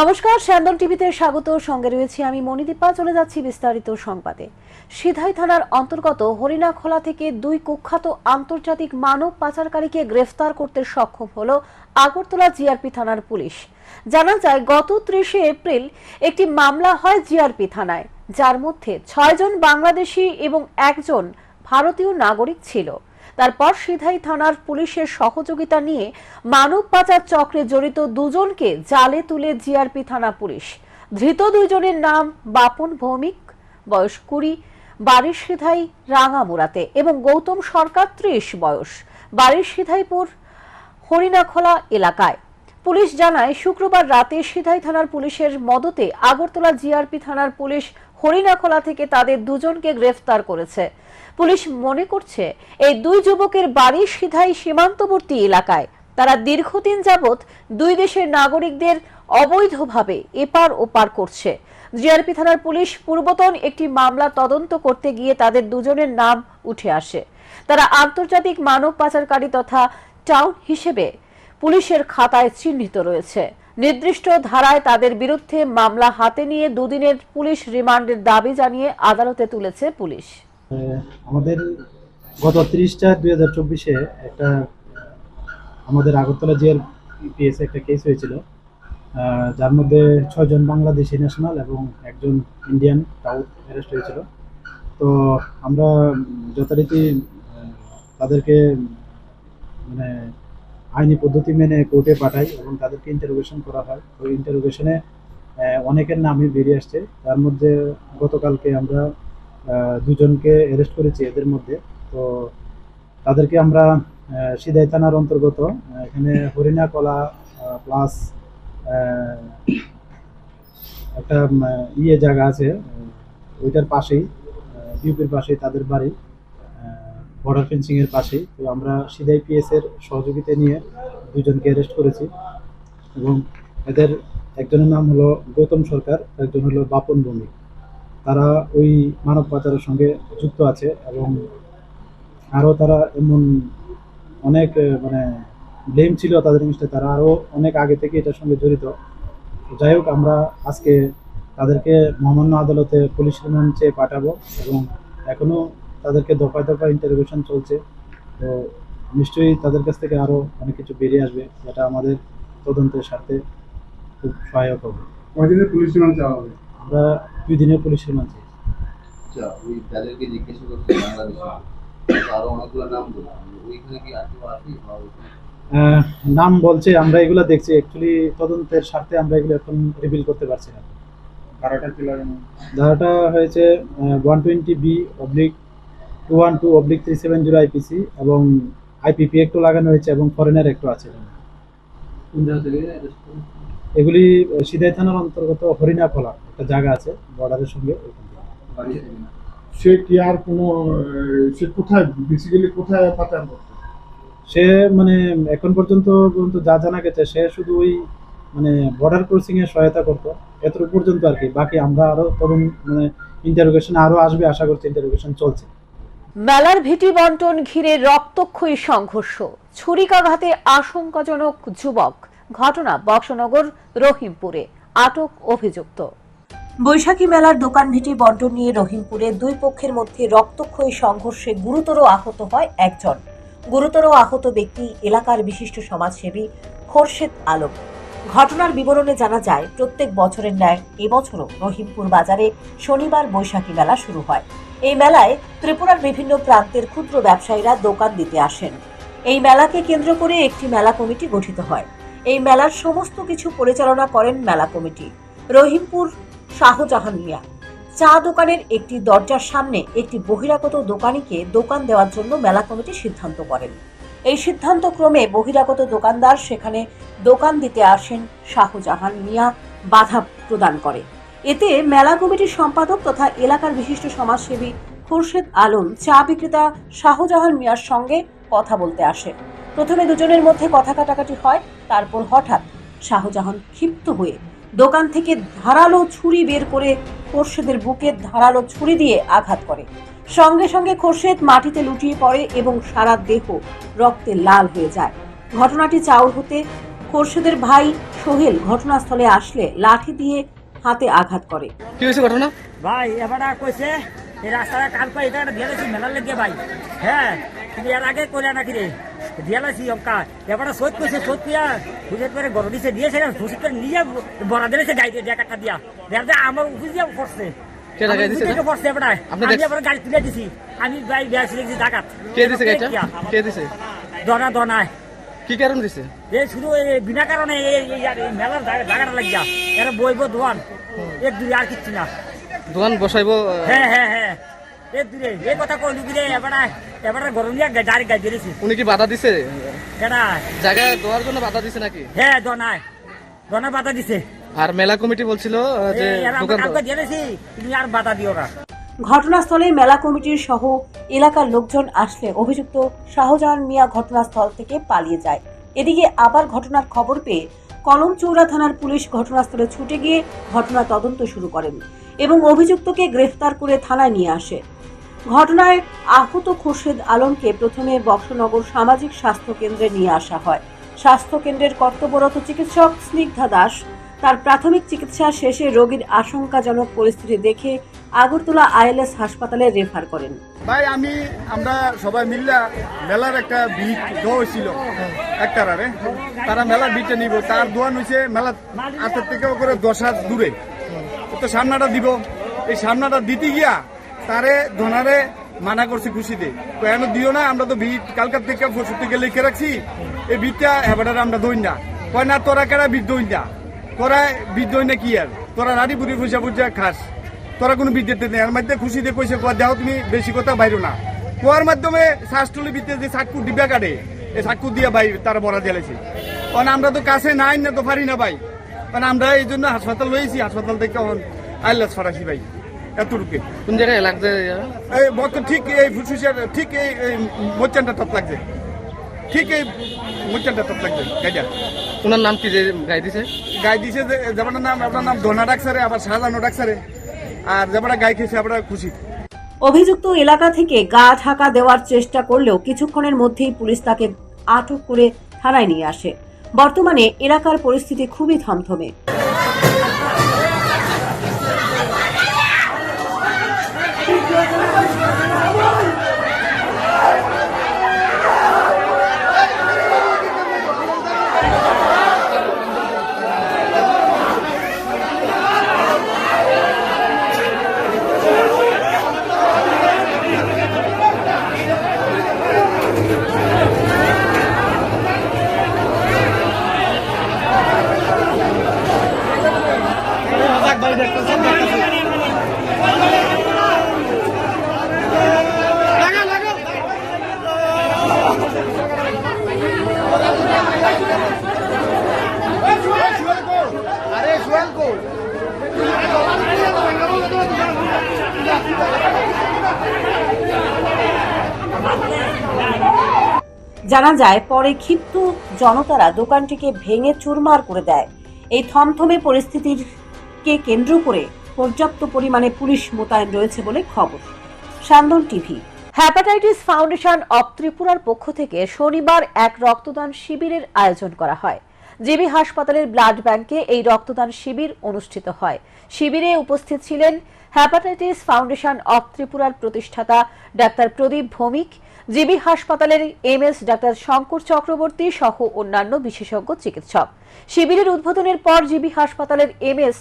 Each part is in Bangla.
নমস্কার স্যান্দন টিভিতে স্বাগত। সঙ্গে রয়েছি আমি মণিদীপা। চলে যাচ্ছি বিস্তারিত সংবাদে। সিধাই থানার অন্তর্গত হরিণাখোলা থেকে দুই কুখ্যাত আন্তর্জাতিক মানব পাচারকারীকে গ্রেফতার করতে সক্ষম হল আগরতলা জিআরপি থানার পুলিশ। জানা যায়, গত ত্রিশে এপ্রিল একটি মামলা হয় জিআরপি থানায়, যার মধ্যে ছয়জন বাংলাদেশি এবং একজন ভারতীয় নাগরিক ছিল। তারপর সিধাই থানার পুলিশের সহযোগিতা নিয়ে মানব পাচার চক্রে জড়িত দুজনকে জালে তুলে জিআরপি থানা পুলিশ। ধৃত দুইজনের নাম বাপন ভৌমিক, বয়স কুড়ি বাড়ির সিধাই, রাঙামুড়াতে এবং গৌতম সরকার ত্রিশ বয়স। বাড়ির সিধাইপুর, হরিণাখোলা এলাকায়। পুলিশ জানায়, শুক্রবার রাতে সিধাই থানার পুলিশের মদতে আগরতলা জিআরপি থানার পুলিশ হরিণাখোলা থেকে তাদের দুজনকে গ্রেফতার করেছে। পুলিশ মনে করছে, এই দুই যুবকের বাড়ি সিধাই সীমান্তবর্তী এলাকায়। তারা দীর্ঘদিন যাবৎ দুই দেশের নাগরিকদের অবৈধভাবে এপার ওপার করছে। জিআরপি থানার পুলিশ পূর্বতন একটি মামলা তদন্ত করতে গিয়ে তাদের দুজনের নাম উঠে আসে। তারা আন্তর্জাতিক মানব পাচারকারী তথা টাউন হিসেবে পুলিশের খাতায় চিহ্নিত রয়েছে। নির্দিষ্ট ধারায় তাদের বিরুদ্ধে মামলা হাতে নিয়ে দুদিনের পুলিশ রিমান্ডের দাবি জানিয়ে আদালতে তুলেছে পুলিশ। আমাদের গত তিরিশ চার দুই হাজার চব্বিশে একটা, আমাদের আগরতলা জেল পিএসে একটা কেস হয়েছিল। যার মধ্যে ছয়জন বাংলাদেশি ন্যাশনাল এবং একজন ইন্ডিয়ান টাউট অ্যারেস্ট হয়েছিল। তো আমরা যথারীতি তাদেরকে মানে আইনি পদ্ধতি মেনে কোর্টে পাঠাই এবং তাদেরকে ইন্টারোগেশন করা হয়। ওই ইন্টারোগেশনে অনেকের নামই বেরিয়ে আসছে। তার মধ্যে গতকালকে আমরা দুজনকে অ্যারেস্ট করেছি এদের মধ্যে। তো তাদেরকে আমরা সিদাই থানার অন্তর্গত এখানে হরিণা কলা প্লাস একটা ইয়ে জায়গা আছে ওইটার পাশেই ডিউপির পাশেই তাদের বাড়ি। বর্ডার ফেন্সিং এর পাশেই তো আমরা সিদাই পিএস এর সহযোগিতা নিয়ে দুজনকে অ্যারেস্ট করেছি এবং এদের একজনের নাম হলো গৌতম সরকার একজন হলো বাপন ভৌমিক। তারা ওই মানব পাচারের সঙ্গে যুক্ত আছে এবং আরও তারা এমন অনেক মানে ব্লেম ছিল তাদের জিনিসটা তারা আরও অনেক আগে থেকে এটার সঙ্গে জড়িত। যাই হোক, আমরা আজকে তাদেরকে মহামান্য আদালতে পুলিশ চেয়ে পাঠাবো এবং এখনও তাদেরকে দফায় দফায় ইন্টারভিউশন চলছে। তো নিশ্চয়ই তাদের কাছ থেকে আরও অনেক কিছু বেরিয়ে আসবে যেটা আমাদের তদন্তের স্বার্থে খুব সহায়ক হবে। কয়দিনের পুলিশ রিমান্ড চাওয়া হবে? আমরা দুই দিনের পুলিশ রিমান্ড চেয়েছি আচ্ছা ওই যাদেরকে জিজ্ঞাসা করছে বাংলাদেশে। আরও অনেকগুলো নাম বললাম ওইখানে কি আর কেউ আছে বা ওইখানে? আহ, নাম বলছে আমরা এগুলো দেখছি। অ্যাকচুয়ালি তদন্তের স্বার্থে আমরা এগুলো এখন রিভিল করতে পারছি না। ধারাটা ধারাটা হয়েছে one twenty B oblique two one two oblique three seven zero IPC এবং আইপিপি একটু লাগানো হয়েছে এবং ফরেনের একটু আছে। কোন জায়গা থেকে এগুলি সিধাই থানার অন্তর্গত হরিণাখোলা একটা জায়গা আছে বর্ডারের সঙ্গে? সে কি আর কোনো সে কোথায় বেসিক্যালি কোথায় পাচার করছে সে মানে এখন পর্যন্ত পর্যন্ত যা জানা গেছে সে শুধু ওই মানে বর্ডার ক্রসিং এর সহায়তা করতো। এতটুকু পর্যন্ত আর কি। বাকি আমরা আরও তখন মানে ইন্টারোগেশন আরও আসবে আশা করছি ইন্টারোগেশন চলছে। মেলার ভিটি বন্টন ঘিরে রক্তক্ষয়ী সংঘর্ষ। ছুরিকাঘাতে আশঙ্কাজনক যুবক। ঘটনা বক্সনগর, রহিমপুরে। আটক অভিযুক্ত। বৈশাখী মেলার দোকান ভিটি বন্টন নিয়ে রহিমপুরে দুই পক্ষের মধ্যে রক্তক্ষয়ী সংঘর্ষে গুরুতর আহত হয় একজন। গুরুতর আহত ব্যক্তি এলাকার বিশিষ্ট সমাজসেবী খোরশেদ আলম। ঘটনার বিবরণে জানা যায়, প্রত্যেক বছরের ন্যায় এবছরও রহিমপুর বাজারে শনিবার বৈশাখী মেলা শুরু হয়। এই মেলায় ত্রিপুরার বিভিন্ন প্রান্তের ক্ষুদ্র ব্যবসায়ীরা দোকান দিতে আসেন। এই মেলাকে কেন্দ্র করে একটি মেলা কমিটি গঠিত হয়। এই মেলার সমস্ত কিছু পরিচালনা করেন মেলা কমিটি। রহিমপুর শাহজাহান মিয়া। চা দোকানের একটি দরজার সামনে একটি বহিরাগত দোকানিকে দোকান দেওয়ার জন্য মেলা কমিটি সিদ্ধান্ত করেন। এই সিদ্ধান্ত ক্রমে বহিরাগত দোকানদার সেখানে দোকান দিতে আসেন শাহজাহান মিয়া, বাধা প্রদান করে। এতে মেলা কমিটির সম্পাদক তথা এলাকার বিশিষ্ট সমাজসেবী খুরশেদ আলম চা বিক্রেতা শাহজাহান মিয়ার সঙ্গে কথা বলতে আসে। প্রথমে দুজনের মধ্যে কথা কাটাকাটি হয়, তারপর হঠাৎ শাহজাহান ক্ষিপ্ত হয়ে দোকান থেকে ধারালো ছুরি বের করে খোরশেদের বুকে ধারালো ছুরি দিয়ে আঘাত করে। সঙ্গে সঙ্গে খোরশেদ মাটিতে লুটিয়ে পড়ে এবং সারা দেহ রক্তে লাল হয়ে যায়। ঘটনাটি চাউর হতে খোরশেদের ভাই সোহেল ঘটনাস্থলে আসলে লাঠি দিয়ে হাতে আঘাত করে। কি হয়েছে ঘটনা? ভাই এবার কইছে এই রাস্তাটা কাল করে এটা দিয়ে দিয়েছি মেলার লেগে ভাই। হ্যাঁ কিন্তু এর আগে করে নাকি রে দিয়ে লাইছি অঙ্কা এবার শোধ কইছে শোধ দিয়া বুঝে করে গরম দিছে দিয়েছে সুশীত করে নিয়ে বড়া দিয়েছে গাড়ি দিয়ে টাকা দিয়া। দেখ আমার অফিস দিয়ে করছে। আমি গাড়ি তুলে দিছি। আমি গাড়ি দিয়েছি দনা দনায়। কি কারণ দিছে? এই শুধু এই বিনা কারণে এই এই- এই মেলার জায়গাটা লাগিয়া এরা বইব দোয়ান। এক দুই আর কিচ্ছু না। দোকান বসাইবো হ্যাঁ হ্যাঁ হ্যাঁ। এ দূরে। এ কথা কইলু কি রে? এবারে এবারে গরম নিয়ে গাড়ি গাড়ি দিয়েছি উনি কি বাধা দিছে? কেডা? জায়গায় দেওয়ার জন্য বাধা দিছে নাকি? হ্যাঁ দনায়। দনা বাধা দিছে। আর মেলা কমিটি বলছিল যে এরা দোকান কালকে দিয়েছি তুমি আর বাধা দিও না। ঘটনাস্থলে মেলা কমিটির সহ এলাকার লোকজন আসলে অভিযুক্ত শাহজাহান মিয়া ঘটনাস্থল থেকে পালিয়ে যায়। এদিকে আবার ঘটনার খবর পেয়ে কলম কলমচৌড়া থানার পুলিশ ঘটনাস্থলে ছুটে গিয়ে ঘটনা তদন্ত শুরু করেন এবং অভিযুক্তকে গ্রেফতার করে থানায় নিয়ে আসে। ঘটনায় আহত খোরশেদ আলমকে প্রথমে বক্সনগর সামাজিক স্বাস্থ্য কেন্দ্রে নিয়ে আসা হয়। স্বাস্থ্য কেন্দ্রের কর্তব্যরত চিকিৎসক স্নিগ্ধা দাস তার প্রাথমিক চিকিৎসা শেষে রোগীর আশঙ্কাজনক পরিস্থিতি দেখে আগরতলা আইএলএস হাসপাতালে রেফার করেন। ভাই, আমি, আমরা সবাই মিল্লা মেলার একটা বিট দেওয়া ছিল একটা রে তারা মেলার বিটটা নিব। তার দোয়ান হয়েছে মেলা হাতের থেকে করে দশ হাত দূরে। তো সামনাটা দিব। এই সামনাটা দিতে গিয়া তারে ধনারে মানা করছি খুশিতে। কেন দিও না, আমরা তো বিট কালকার থেকে পরশু থেকে লিখে রাখছি। এই বিটটা এবার আমরা দই না। কয় না, তোরা কেরা বিট দই না? তোরা বিট দই না কি আর? তোরা রাড়ি বুড়ি ফুসা ফুসা খাস। তোরা কোনো বিদ্যুৎ নেই। এর মধ্যে খুশিতে কইছে কোয়া দেখো তুমি বেশি কথা বাইরো না। কোয়ার মাধ্যমে শ্বাসটুলি বিদ্যুৎ যে সাক্ষু ডিব্বা কাটে এই সাক্ষু দিয়ে ভাই তারা বড়া জ্বালেছে কারণ আমরা তো কাছে নাই না তো পারি না ভাই। কারণ আমরা এই জন্য হাসপাতাল লইছি হাসপাতাল থেকে এখন আইলাস ফরাসি ভাই এতটুকু। কোন জায়গায় লাগছে এই বর্ত ঠিক এই ফুসফুসের ঠিক এই মোচানটা টপ লাগছে। ঠিক এই মোচানটা টপ লাগছে গাইডা। ওনার নাম কি যে গাই দিছে? গাই দিছে যে যেমন নাম আপনার নাম ধনা ডাকসারে আবার শাহজাহানো ডাকসারে আর আমরা গাই খেয়েছি আমরা খুশি। অভিযুক্ত এলাকা থেকে গা ঢাকা দেওয়ার চেষ্টা করলেও কিছুক্ষণের মধ্যেই পুলিশ তাকে আটক করে থানায় নিয়ে আসে। বর্তমানে এলাকার পরিস্থিতি খুবই থমথমে। জানা যায়, পরে ক্ষিপ্ত জনতারা দোকানটিকে ভেঙে চুরমার করে দেয়। এই থমথমে পরিস্থিতির কে কেন্দ্র করে পর্যাপ্ত পরিমাণে পুলিশ মোতায়েন রয়েছে বলে খবর। সান্দন টিভি। হ্যাপাটাইটিস ফাউন্ডেশন অব ত্রিপুরার পক্ষ থেকে শনিবার এক রক্তদান শিবিরের আয়োজন করা হয়। জিবি হাসপাতালের ব্লাড ব্যাংকে এই রক্তদান শিবির অনুষ্ঠিত হয়। শিবিরে উপস্থিত ছিলেন হ্যাপাটাইটিস ফাউন্ডেশন অব ত্রিপুরার প্রতিষ্ঠাতা ডাক্তার প্রদীপ ভৌমিক জিবি হাসপাতালের M S doctor Shankar Chakraborty সহ অন্যান্য বিশেষজ্ঞ চিকিৎসক। শিবিরের উদ্বোধনের পর জিবি হাসপাতালের এমএস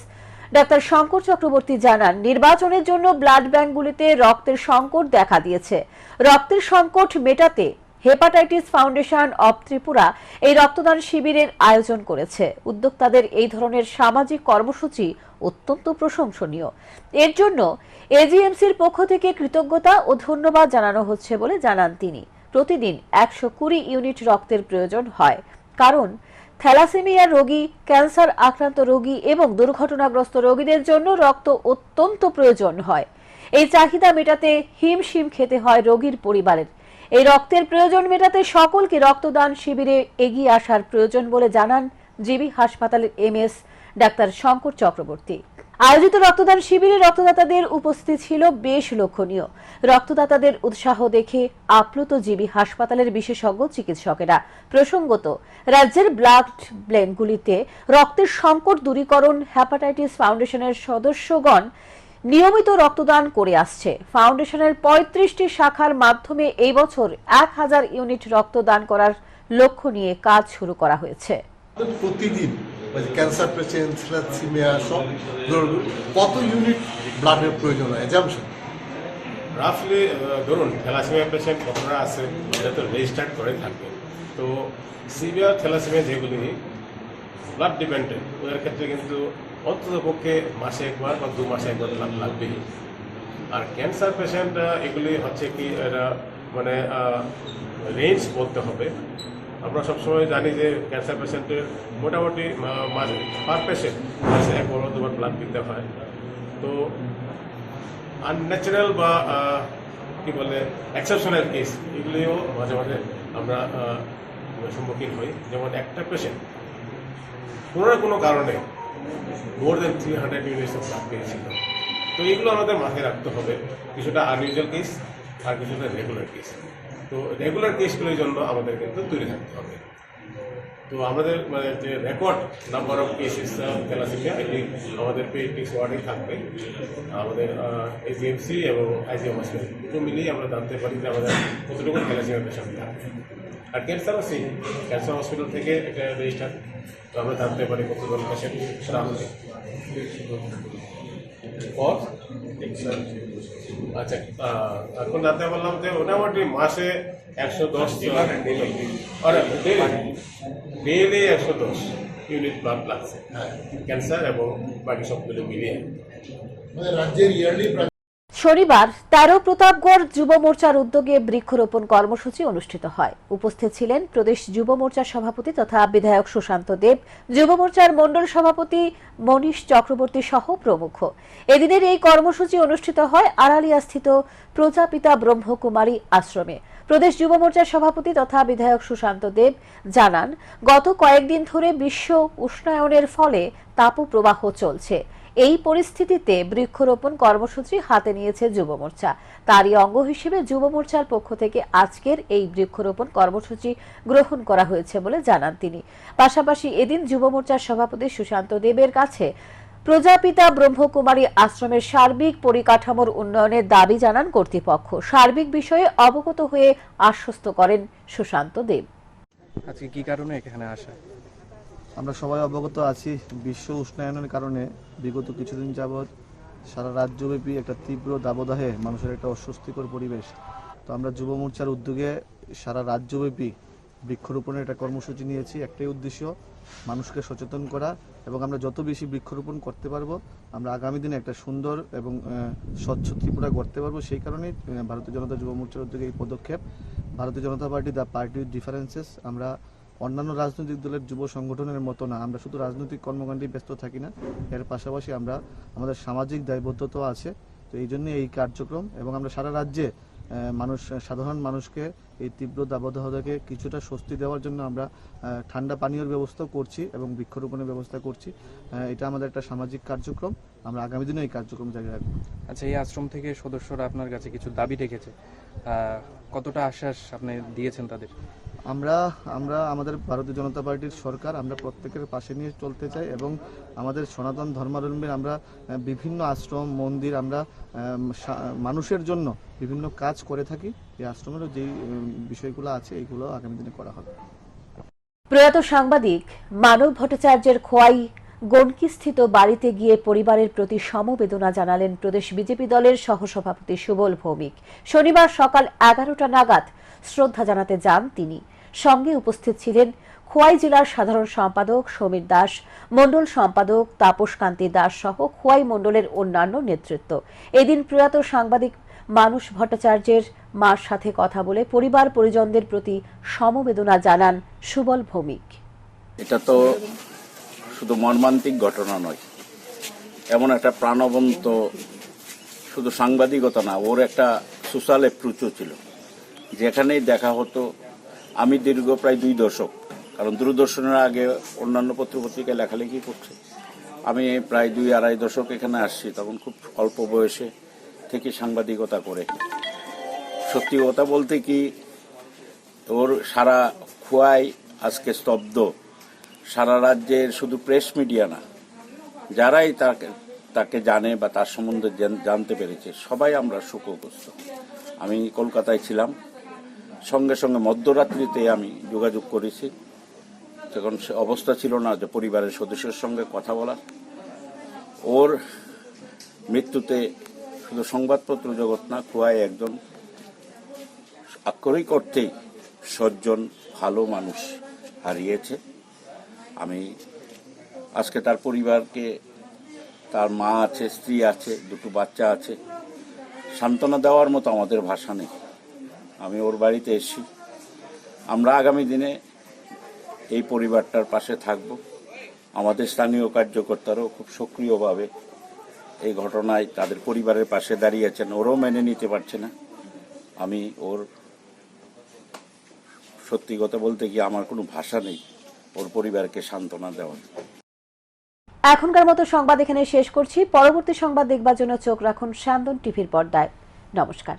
ডাক্তার শঙ্কর চক্রবর্তী জানান, নির্বাচনের জন্য ব্লাড ব্যাংকগুলিতে রক্তের সংকট দেখা দিয়েছে। রক্তের সংকট মেটাতে হেপাটাইটিস ফাউন্ডেশন অব ত্রিপুরা এই রক্তদান শিবিরের আয়োজন করেছে। উদ্যোক্তাদের এই ধরনের সামাজিক কর্মসূচি অত্যন্ত প্রশংসনীয়। এর জন্য এজিএমসির পক্ষ থেকে কৃতজ্ঞতা ও ধন্যবাদ জানানো হচ্ছে বলে জানান তিনি। প্রতিদিন একশো কুড়ি ইউনিট রক্তের প্রয়োজন হয়। কারণ থ্যালাসেমিয়া রোগী, ক্যান্সার আক্রান্ত রোগী এবং দুর্ঘটনাগ্রস্ত রোগীদের জন্য রক্ত অত্যন্ত প্রয়োজন হয়। এই চাহিদা মেটাতে হিমশিম খেতে হয় রোগীর পরিবারের। এই রক্তের প্রয়োজন মেটাতে সকলকে রক্তদান শিবিরে এগিয়ে আসার প্রয়োজন বলে জানান জিবি হাসপাতালের এমএস ডাক্তার শঙ্কর চক্রবর্তী। আয়োজিত রক্তদান শিবিরে রক্তদাতাদের উপস্থিতি ছিল বেশ লক্ষণীয়। রক্তদাতাদের উৎসাহ দেখে আপ্লুত জীবী হাসপাতালের বিশেষজ্ঞ চিকিৎসকেরা প্রসঙ্গত, রাজ্যের ব্লাড ব্যাঙ্কগুলিতে রক্তের সংকট দূরীকরণ হ্যাপাটাইটিস ফাউন্ডেশনের সদস্যগণ নিয়মিত রক্তদান করে আসছে। ফাউন্ডেশনের পঁয়ত্রিশটি শাখার মাধ্যমে এই বছর এক হাজার ইউনিট রক্তদান করার লক্ষ্য নিয়ে কাজ শুরু করা হয়েছে। প্রতিদিন মানে ক্যান্সার পেশেন্ট থ্যালাসিমিয়া সব কত ইউনিট ব্লাডের প্রয়োজন হয়? জামশেদ রাফলি ধরুন থ্যালাসেমিয়া পেশেন্ট কতটা আছে, এটা তো রেজিস্টার্ড করে থাকবে। তো সিভিয়ার থ্যালাসেমিয়া যেগুলি ব্লাড ডিপেন্ডেন্ট ওদের ক্ষেত্রে কিন্তু অন্তত পক্ষে মাসে একবার বা দু মাসে একবার ব্লাড লাগবেই। আর ক্যান্সার পেশেন্ট এগুলি হচ্ছে কি মানে রেঞ্জ বলতে হবে। আমরা সবসময় জানি যে ক্যান্সার পেশেন্টের মোটামুটি পার পেশেন্ট মাসে একবার বা দুবার ব্লাড দিতে হয়। তো আনন্যাচারাল বা কি বলে এক্সেপশনাল কেস এগুলিও মাঝে মাঝে আমরা সম্মুখীন হই। যেমন একটা পেশেন্ট কোনো না কোনো কারণে more than three hundred units of blood পেয়েছিল। তো এগুলো আমাদের মাথায় রাখতে হবে। কিছুটা আনইউজুয়াল কেস আর কিছুটা রেগুলার কেস তো রেগুলার কেসগুলোর জন্য আমাদের কিন্তু তৈরি থাকতে হবে। তো আমাদের মানে যে record number of cases thalassaemia এটি আমাদের পেডিক্স ওয়ার্ডে থাকবে। আমাদের এজিএমসি এবং আইজিএম হসপিটাল দুটো মিলিয়ে আমরা জানতে পারি যে আমাদের কতটুকু থ্যালাসেমিয়া পেশেন্ট থাকবে আর ক্যান্সারও সেই ক্যান্সার হসপিটাল থেকে একটা রেজিস্টার তো আমরা জানতে পারি কতজন পেশেন্ট রাখবে পর আচ্ছা এখন রাতে বললাম যে মোটামুটি মাসে একশো দশ ডেলি। একশো দশ ইউনিট ব্লাড লাগছে। ক্যান্সার এবং বাকি সবগুলো মিলিয়ে। মানে রাজ্যের ইয়ারলি শনিবার তেরো প্রতাপগড় যুব মোর্চার উদ্যোগে বৃক্ষরোপণ কর্মসূচি অনুষ্ঠিত হয়। উপস্থিত ছিলেন প্রদেশ যুব মোর্চার সভাপতি তথা বিধায়ক সুশান্ত দেব, যুব মোর্চার মণ্ডল সভাপতি মনীষ চক্রবর্তী সহ প্রমুখ। এদিনের এই কর্মসূচি অনুষ্ঠিত হয় আড়ালিয়াস্থিত প্রজাপিতা ব্রহ্মকুমারী আশ্রমে। প্রদেশ যুব মোর্চার সভাপতি তথা বিধায়ক সুশান্ত দেব জানান, গত কয়েকদিন ধরে বিশ্ব উষ্ণায়নের ফলে তাপপ্রবাহ চলছে। এই পরিস্থিতিতে বৃক্ষরোপণ কর্মসূচি হাতে নিয়েছে যুব মোর্চা। তারই অঙ্গ হিসেবে যুব মোর্চার পক্ষ থেকে আজকের এই বৃক্ষরোপণ কর্মসূচি গ্রহণ করা হয়েছে বলে জানান তিনি। পাশাপাশি এদিন যুব মোর্চার সভাপতি সুশান্ত দেবের কাছে প্রজাপিতা ব্রহ্মকুমারী আশ্রমের সার্বিক পরিকাঠামোর উন্নয়নের দাবি জানান কর্তৃপক্ষ। সার্বিক বিষয়ে অবগত হয়ে আশ্বস্ত করেন সুশান্ত দেব। আজকে কি কারণে এখানে আসা? আমরা সবাই অবগত আছি, বিশ্ব উষ্ণায়নের কারণে বিগত কিছুদিন যাবৎ সারা রাজ্যব্যাপী একটা তীব্র দাবদাহে মানুষের একটা অস্বস্তিকর পরিবেশ। তো আমরা যুব মোর্চার উদ্যোগে সারা রাজ্যব্যাপী বৃক্ষরোপণের একটা কর্মসূচি নিয়েছি, একটাই উদ্দেশ্য, মানুষকে সচেতন করা এবং আমরা যত বেশি বৃক্ষরোপণ করতে পারব, আমরা আগামী দিনে একটা সুন্দর এবং স্বচ্ছ ত্রিপুরা করতে পারব। সেই কারণেই ভারতীয় জনতা যুব মোর্চার উদ্যোগে এই পদক্ষেপ, Bharatiya Janata Party, the party differences, আমরা অন্যান্য রাজনৈতিক দলের যুব সংগঠনের মতো না। আমরা শুধু রাজনৈতিক কর্মকাণ্ডে ব্যস্ত থাকি না। এর পাশাপাশি আমরা আমাদের সামাজিক দায়বদ্ধতাও আছে। তো এই জন্য এই কার্যক্রম এবং আমরা সারা রাজ্যে মানুষ, সাধারণ মানুষকে এই তীব্র দাবদাহ থেকে কিছুটা স্বস্তি দেওয়ার জন্য আমরা ঠান্ডা পানীয়র ব্যবস্থাও করছি এবং বৃক্ষরোপণের ব্যবস্থা করছি। এটা আমাদের একটা সামাজিক কার্যক্রম। আমরা আগামী দিনে এই কার্যক্রম জারি রাখব। আচ্ছা এই আশ্রম থেকে সদস্যরা আপনার কাছে কিছু দাবি রেখেছে। কতটা আশ্বাস আপনি দিয়েছেন তাদের? আমরা আমরা আমাদের ভারতীয় জনতা পার্টির সরকার আমরা প্রত্যেকের পাশে নিয়ে চলতে চাই এবং আমাদের সনাতন ধর্মাবলম্বীর আমরা বিভিন্ন আশ্রম মন্দির আমরা আম, মানুষের জন্য বিভিন্ন কাজ করে থাকি। এই আশ্রমেরও যেই বিষয়গুলো আছে এইগুলো আগামী দিনে করা হবে। প্রয়াত সাংবাদিক মানব ভট্টাচার্যের খোয়াই গণকিস্থিত বাড়িতে গিয়ে পরিবারের প্রতি সমবেদনা জানালেন প্রদেশ বিজেপি দলের সহসভাপতি সুবল ভৌমিক। শনিবার সকাল এগারোটা নাগাদ শ্রদ্ধা জানাতে যান তিনি। সঙ্গে উপস্থিত ছিলেন খোয়াই জেলার সাধারণ সম্পাদক সমীর দাস, মণ্ডল সম্পাদক তাপস কান্তি দাস সহ খোয়াই মণ্ডলের অন্যান্য নেতৃত্ব। এদিন প্রয়াত সাংবাদিক মানুষ ভট্টাচার্যের মার সাথে কথা বলে পরিবার পরিজনদের প্রতি সমবেদনা জানান সুবল ভৌমিক। এটা তো শুধু মর্মান্তিক ঘটনা নয়, এমন একটা প্রাণবন্ত শুধু সাংবাদিকতা না, ওর একটা সোশ্যাল অ্যাপ্রোচও ছিল। যেখানেই দেখা হতো আমি দীর্ঘ প্রায় দুই দশক, কারণ দূরদর্শনের আগে অন্যান্য পত্রপত্রিকায় লেখালেখি করছে। আমি প্রায় দুই আড়াই দশক এখানে আসছি, তখন খুব অল্প বয়সে থেকে সাংবাদিকতা করে। সত্যি কথা বলতে কি, ওর সারা খোয়াই আজকে স্তব্ধ। সারা রাজ্যের শুধু প্রেস মিডিয়া না, যারাই তাকে তাকে জানে বা তার সম্বন্ধে জানতে পেরেছে, সবাই আমরা শোকগ্রস্ত। আমি কলকাতায় ছিলাম সঙ্গে সঙ্গে মধ্যরাত্রিতে আমি যোগাযোগ করেছি। তখন সে অবস্থা ছিল না যে পরিবারের সদস্যের সঙ্গে কথা বলা। ওর মৃত্যুতে শুধু সংবাদপত্র জগৎ না, খোয়াই একজন আক্ষরিক অর্থেই সজ্জন, ভালো মানুষ হারিয়েছে। আমি আজকে তার পরিবারকে, তার মা আছে, স্ত্রী আছে, দুটো বাচ্চা আছে। সান্ত্বনা দেওয়ার মতো আমাদের ভাষা নেই। আমি ওর বাড়িতে এসেছি। আমরা আগামী দিনে এই পরিবারটার পাশে থাকব। আমাদের স্থানীয় কার্যকর্তারাও খুব সক্রিয়ভাবে এই ঘটনায় তাদের পরিবারের পাশে দাঁড়িয়েছেন ওরও মেনে নিতে পারছে না। আমি ওর সত্যি কথা বলতে গিয়ে আমার কোনো ভাষা নেই। ওর পরিবারকে সান্ত্বনা দেওয়ার এখনকার মতো সংবাদ এখানে শেষ করছি। পরবর্তী সংবাদ দেখবার জন্য চোখ রাখুন স্যান্দন টিভির পর্দায়। নমস্কার।